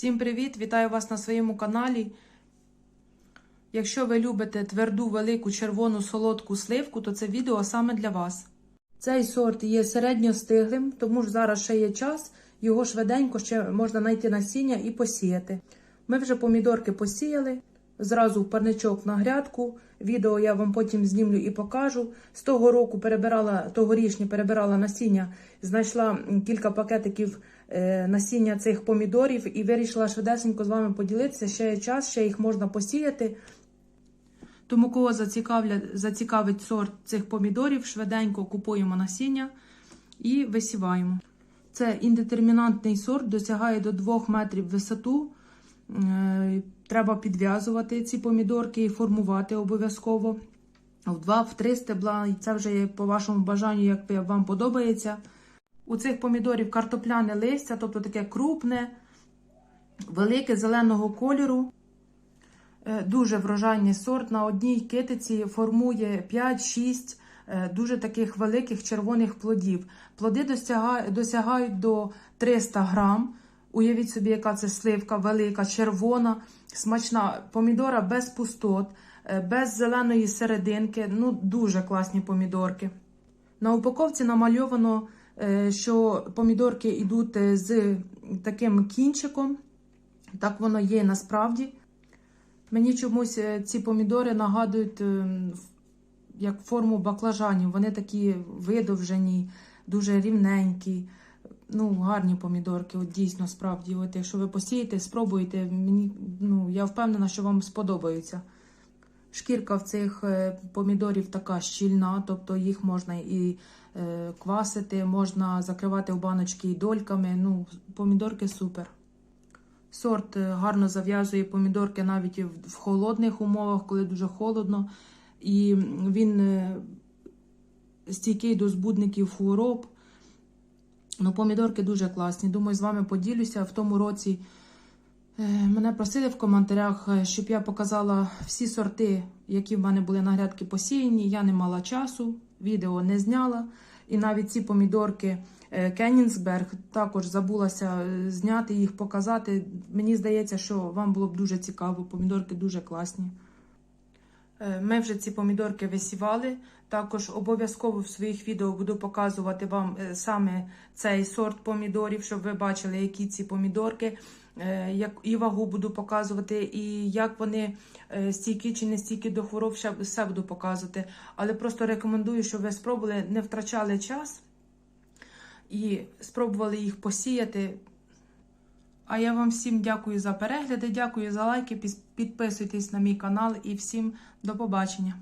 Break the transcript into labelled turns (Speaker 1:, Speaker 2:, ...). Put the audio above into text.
Speaker 1: Всім привіт! Вітаю вас на своєму каналі. Якщо ви любите тверду, велику червону солодку сливку, то це відео саме для вас. Цей сорт є середньостиглим, тому ж зараз ще є час, його швиденько ще можна знайти насіння і посіяти. Ми вже помідорки посіяли, зразу в парничок на грядку. Відео я вам потім знімлю і покажу. З того року перебирала тогорічні перебирала насіння, знайшла кілька пакетиків е, насіння цих помідорів і вирішила швидесенько з вами поділитися. Ще є час, ще їх можна посіяти. Тому кого зацікавить сорт цих помідорів, швиденько купуємо насіння і висіваємо. Це індетермінантний сорт, досягає до 2 метрів висоту. Треба підв'язувати ці помідорки і формувати обов'язково. В 2-3 стебла, це вже є по вашому бажанню, як вам подобається. У цих помідорів картопляне листя, тобто таке крупне, велике зеленого кольору. Е, Дуже врожайний сорт. На одній китиці формує 5-6 е, дуже таких великих червоних плодів. Плоди досягають до 300 грам. Уявіть собі, яка це сливка велика, червона, смачна помідора без пустот, е, без зеленої серединки. Ну, дуже класні помідорки. На упаковці намальовано, е, що помідорки йдуть е, з таким кінчиком. Так воно є насправді. Мені чомусь ці помідори нагадують як форму баклажанів. Вони такі видовжені, дуже рівненькі. Ну, гарні помідорки, от дійсно справді. От якщо ви посієте, спробуйте, мені ну, я впевнена, що вам сподобаються. Шкірка в цих е, помідорів така щільна, тобто їх можна і е, квасити, можна закривати в баночки і дольками. Ну, помідорки супер. Сорт е, гарно зав'язує помідорки навіть в холодних умовах, коли дуже холодно. І він стійкий до збудників хвороб. Ну, помідорки дуже класні. Думаю, з вами поділюся. В тому році е, мене просили в коментарях, е, щоб я показала всі сорти, які в мене були на грядки посіяні. Я не мала часу, відео не зняла. І навіть ці помідорки е, Кеннінсберг також забулася зняти їх, показати. Мені здається, що вам було б дуже цікаво. Помідорки дуже класні. Е, Ми вже ці помідорки висівали. Також обов'язково в своїх відео буду показувати вам е, саме цей сорт помідорів, щоб ви бачили, які ці помідорки, е, як і вагу буду показувати, і як вони стійкі чи не стійкі до хвороб, все буду показувати. Але просто рекомендую, щоб ви спробували, не втрачали час і спробували їх посіяти. А я вам всім дякую за перегляди, дякую за лайки. Підписуйтесь на мій канал і всім до побачення.